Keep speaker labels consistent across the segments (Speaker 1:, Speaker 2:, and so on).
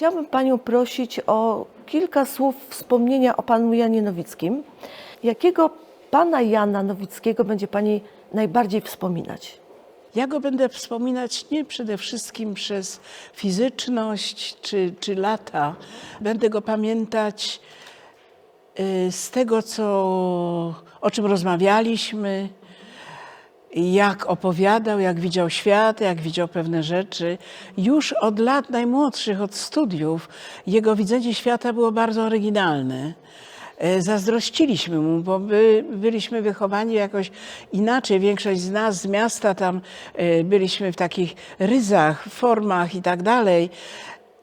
Speaker 1: Chciałabym Panią prosić o kilka słów wspomnienia o Panu Janie Nowickim. Jakiego Pana Jana Nowickiego będzie Pani najbardziej wspominać?
Speaker 2: Ja go będę wspominać nie przede wszystkim przez fizyczność czy, czy lata. Będę go pamiętać y, z tego, co, o czym rozmawialiśmy, jak opowiadał, jak widział świat, jak widział pewne rzeczy. Już od lat najmłodszych, od studiów, jego widzenie świata było bardzo oryginalne. E, Zazdrościliśmy mu, bo by, byliśmy wychowani jakoś inaczej. Większość z nas z miasta tam e, byliśmy w takich ryzach, formach i tak dalej.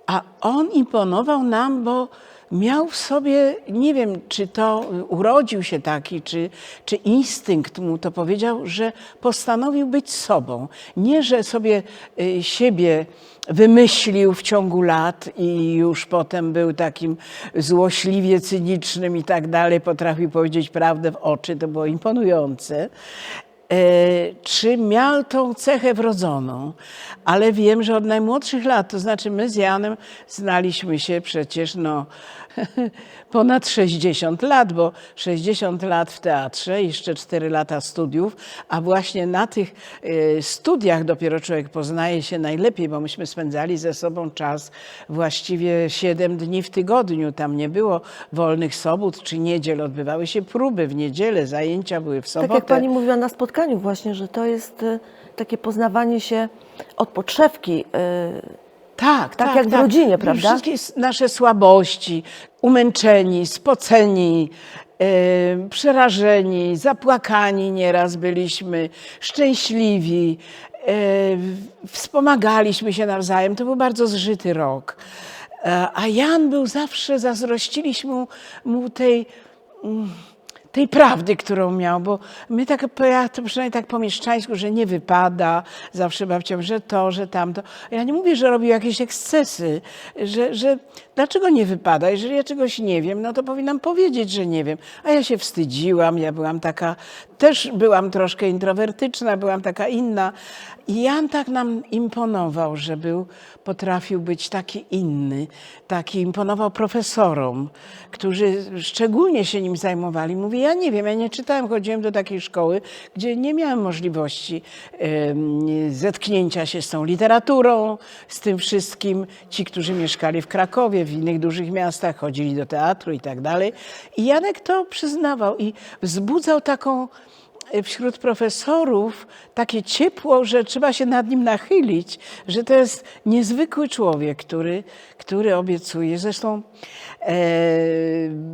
Speaker 2: A on imponował nam, bo miał w sobie, nie wiem, czy to urodził się taki, czy, czy instynkt mu to powiedział, że postanowił być sobą. Nie, że sobie y, siebie wymyślił w ciągu lat i już potem był takim złośliwie cynicznym i tak dalej, potrafił powiedzieć prawdę w oczy, to było imponujące. E, czy miał tą cechę wrodzoną, ale wiem, że od najmłodszych lat, to znaczy my z Janem znaliśmy się przecież no, ponad 60 lat, bo 60 lat w teatrze, jeszcze 4 lata studiów, a właśnie na tych e, studiach dopiero człowiek poznaje się najlepiej, bo myśmy spędzali ze sobą czas właściwie 7 dni w tygodniu. Tam nie było wolnych sobot czy niedziel, odbywały się próby w niedzielę, zajęcia były w sobotę.
Speaker 1: Tak jak Pani mówiła na spotkaniu właśnie, że to jest y, takie poznawanie się od podszewki. y,
Speaker 2: Tak,
Speaker 1: Tak
Speaker 2: tak,
Speaker 1: jak w rodzinie, prawda?
Speaker 2: Wszystkie nasze słabości, umęczeni, spoceni, e, przerażeni, zapłakani nieraz byliśmy, szczęśliwi, e, wspomagaliśmy się nawzajem. To był bardzo zżyty rok. E, a Jan był zawsze, zazdrościliśmy mu, mu tej mm, tej prawdy, którą miał, bo my tak, ja to przynajmniej tak po mieszczańsku, że nie wypada, zawsze babcia, że to, że tamto. Ja nie mówię, że robił jakieś ekscesy, że, że dlaczego nie wypada? Jeżeli ja czegoś nie wiem, no to powinnam powiedzieć, że nie wiem. A ja się wstydziłam, ja byłam taka, też byłam troszkę introwertyczna, byłam taka inna. I Jan tak nam imponował, że był, potrafił być taki inny, taki imponował profesorom, którzy szczególnie się nim zajmowali. Mówi, ja nie wiem, ja nie czytałem, chodziłem do takiej szkoły, gdzie nie miałem możliwości zetknięcia się z tą literaturą, z tym wszystkim. Ci, którzy mieszkali w Krakowie, w innych dużych miastach, chodzili do teatru i tak dalej. I Janek to przyznawał i wzbudzał taką wśród profesorów takie ciepło, że trzeba się nad nim nachylić, że to jest niezwykły człowiek, który, który obiecuje. Zresztą e,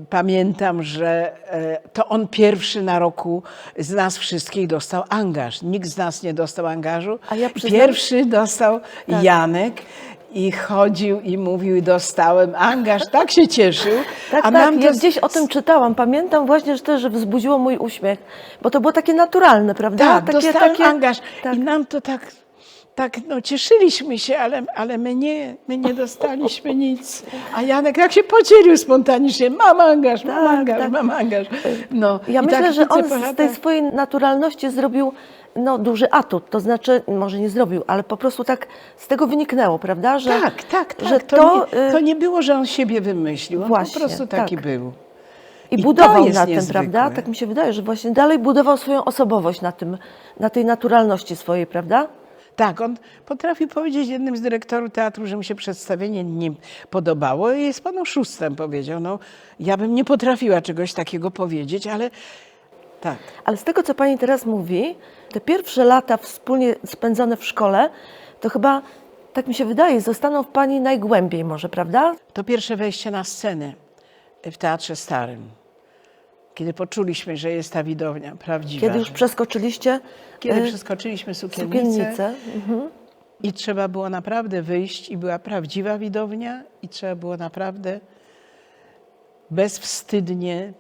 Speaker 2: pamiętam, że e, to on pierwszy na roku z nas wszystkich dostał angaż. Nikt z nas nie dostał angażu.
Speaker 1: A ja przyznam-
Speaker 2: Pierwszy dostał Janek. I chodził i mówił, dostałem angaż, tak się cieszył.
Speaker 1: Tak,
Speaker 2: a
Speaker 1: tak,
Speaker 2: nam
Speaker 1: ja
Speaker 2: to
Speaker 1: gdzieś o tym czytałam. Pamiętam właśnie, że też, że wzbudziło mój uśmiech, bo to było takie naturalne, prawda?
Speaker 2: Tak,
Speaker 1: takie,
Speaker 2: dostałem angaż
Speaker 1: tak.
Speaker 2: i nam to tak, tak no, cieszyliśmy się, ale, ale my, nie, my nie dostaliśmy nic. A Janek jak się podzielił spontanicznie, mam angaż, mam
Speaker 1: Tak,
Speaker 2: angaż,
Speaker 1: tak.
Speaker 2: mam angaż. No,
Speaker 1: Ja myślę,
Speaker 2: tak
Speaker 1: że on z tej swojej naturalności zrobił no, duży atut. To znaczy, może nie zrobił, ale po prostu tak z tego wyniknęło, prawda? Że,
Speaker 2: Tak, tak, tak.
Speaker 1: Że
Speaker 2: to,
Speaker 1: to,
Speaker 2: nie,
Speaker 1: y,
Speaker 2: to nie było, że on siebie wymyślił, on
Speaker 1: Właśnie,
Speaker 2: po prostu taki
Speaker 1: tak.
Speaker 2: był.
Speaker 1: I,
Speaker 2: i
Speaker 1: budował na tym,
Speaker 2: niezwykłe.
Speaker 1: prawda? Tak mi się wydaje, że właśnie dalej budował swoją osobowość na tym, na tej naturalności swojej, prawda?
Speaker 2: Tak, on potrafił powiedzieć jednym z dyrektorów teatru, że mu się przedstawienie nie podobało i jest panu szóstem powiedział. No, ja bym nie potrafiła czegoś takiego powiedzieć, ale tak.
Speaker 1: Ale z tego, co Pani teraz mówi, te pierwsze lata wspólnie spędzone w szkole, to chyba, tak mi się wydaje, zostaną w Pani najgłębiej może, prawda?
Speaker 2: To pierwsze wejście na scenę w Teatrze Starym. Kiedy poczuliśmy, że jest ta widownia prawdziwa.
Speaker 1: Kiedy już przeskoczyliście
Speaker 2: kiedy
Speaker 1: y,
Speaker 2: przeskoczyliśmy sukiennicę,
Speaker 1: sukiennicę. Mhm.
Speaker 2: i trzeba było naprawdę wyjść i była prawdziwa widownia i trzeba było naprawdę bezwstydnie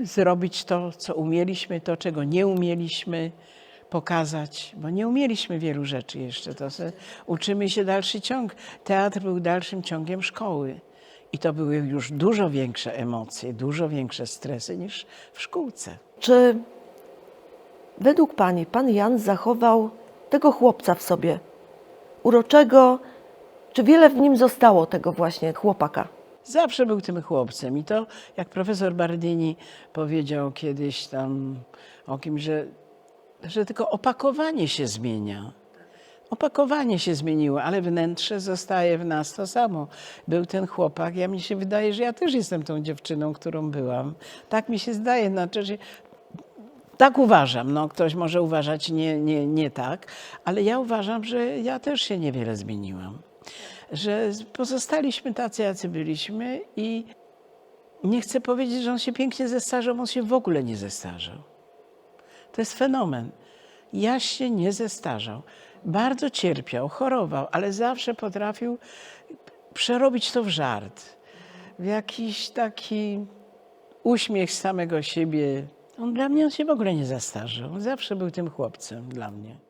Speaker 2: zrobić to, co umieliśmy, to, czego nie umieliśmy pokazać, bo nie umieliśmy wielu rzeczy jeszcze. To uczymy się dalszy ciąg. Teatr był dalszym ciągiem szkoły. I to były już dużo większe emocje, dużo większe stresy niż w szkółce.
Speaker 1: Czy według Pani Pan Jan zachował tego chłopca w sobie? Uroczego, Czy wiele w nim zostało tego właśnie chłopaka?
Speaker 2: Zawsze był tym chłopcem. I to, jak profesor Bardini powiedział kiedyś tam o kimś, że, że tylko opakowanie się zmienia. Opakowanie się zmieniło, ale wnętrze zostaje w nas to samo. Był ten chłopak, ja mi się wydaje, że ja też jestem tą dziewczyną, którą byłam. Tak mi się zdaje, znaczy, że tak uważam. No, ktoś może uważać nie, nie, nie tak, ale ja uważam, że ja też się niewiele zmieniłam. Że pozostaliśmy tacy, jacy byliśmy i nie chcę powiedzieć, że on się pięknie zestarzał, on się w ogóle nie zestarzał. To jest fenomen. Jaś się nie zestarzał. Bardzo cierpiał, chorował, ale zawsze potrafił przerobić to w żart, w jakiś taki uśmiech z samego siebie. On dla mnie on się w ogóle nie zestarzał. On zawsze był tym chłopcem dla mnie.